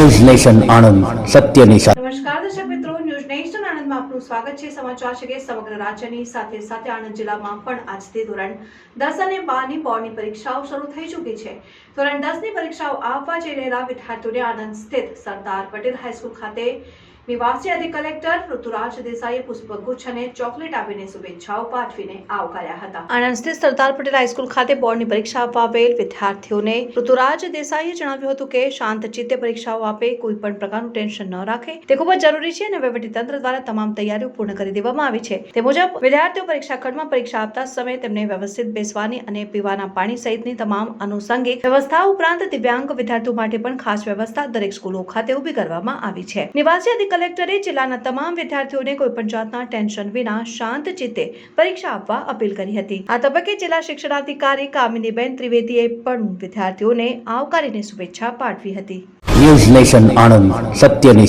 News nation Anand સત્યની સાથે સ્વાગત છે સમાચાર છે કે સમગ્ર રાજ્યની સાથે સાથે આણંદ જિલ્લામાં પણ આજથી ધોરણ દસ અને બારની બોર્ડની પરીક્ષાઓ શરૂ થઈ ચૂકી છે ધોરણ દસની પરીક્ષાઓ આપવા જઈ રહેલા વિદ્યાર્થીઓને આણંદ સ્થિત સરદાર પટેલ હાઈસ્કૂલ ખાતે નિવાસી અધિક કલેક્ટર ઋતુરાજ દેસાઈએ પુષ્પગુચ્છ ચોકલેટ આપીને શુભેચ્છાઓ પાઠવીને આવકાર્યા હતા. આણંદ સ્થિત સરદાર પટેલ હાઈસ્કૂલ ખાતે બોર્ડની પરીક્ષા આપવા આવેલ વિદ્યાર્થીઓને ઋતુરાજ દેસાઈએ જણાવ્યું હતું કે શાંત ચિત્તે પરીક્ષાઓ આપે, કોઈ પણ પ્રકારનું ટેન્શન ન રાખે. તે ખૂબ જ જરૂરી છે અને તંત્ર દ્વારા તમામ તૈયારીઓ પૂર્ણ કરી દેવામાં આવી છે. તે મુજબ, વિદ્યાર્થીઓ પરીક્ષા ખંડમાં પરીક્ષા આપતા સમયે તેમને વ્યવસ્થિત બેસવાની અને પીવાના પાણી સહિતની તમામ આનુષંગિક વ્યવસ્થા ઉપરાંત દિવ્યાંગ વિદ્યાર્થીઓ માટે પણ ખાસ વ્યવસ્થા દરેક સ્કૂલો ખાતે ઊભી કરવામાં આવી છે. નિવાસી અધિક કલેક્ટરે જિલ્લાના તમામ વિદ્યાર્થીઓને કોઈ પણ જાતના ટેન્શન વિના શાંત ચિત્તે પરીક્ષા આપવા અપીલ કરી હતી. આ તબક્કે જિલ્લા શિક્ષણાધિકારી કામિનીબેન ત્રિવેદીએ પણ વિદ્યાર્થીઓને આવકારીને શુભેચ્છા પાઠવી હતી. સત્યની